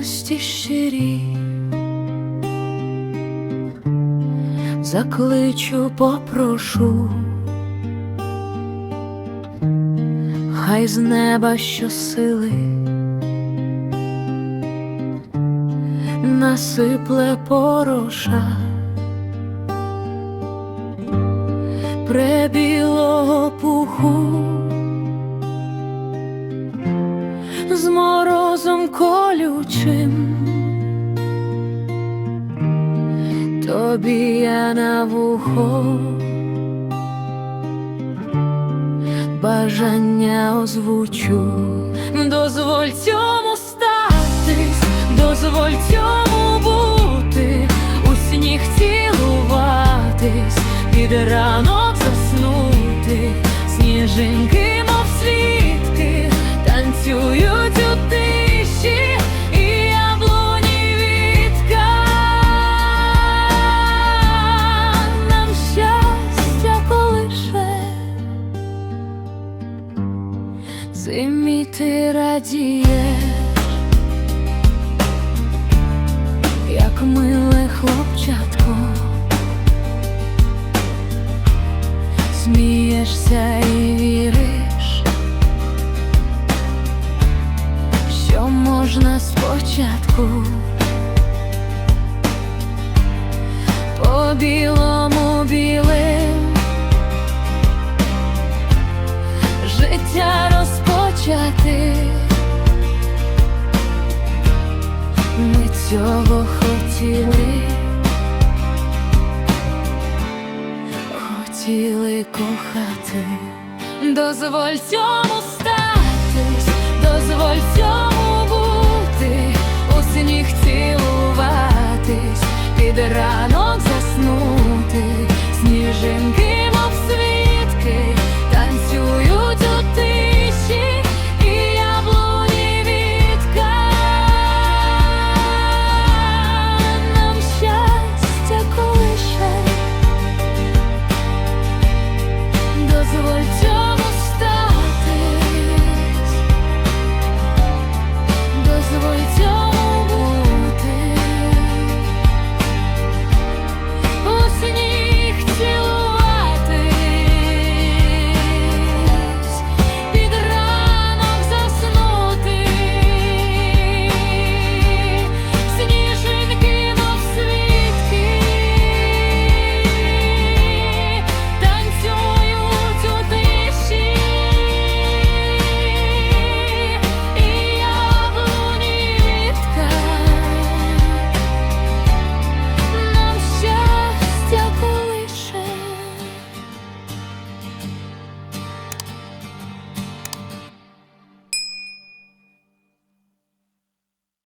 чисті щирі, закличу, попрошу, хай з неба щосили. Насипле пороша. Пребілого пуху тобі я на вухо. Бажання озвучу, дозволь цьому статись, дозволь цьому бути, у сніг цілуватись, під ранок зимі ти радієш, як миле хлопчатко. Смієшся і віриш, що можна спочатку по розпочати. Ми цього хотіли. хотіли кохати, дозволь цьому статись, дозволь цьому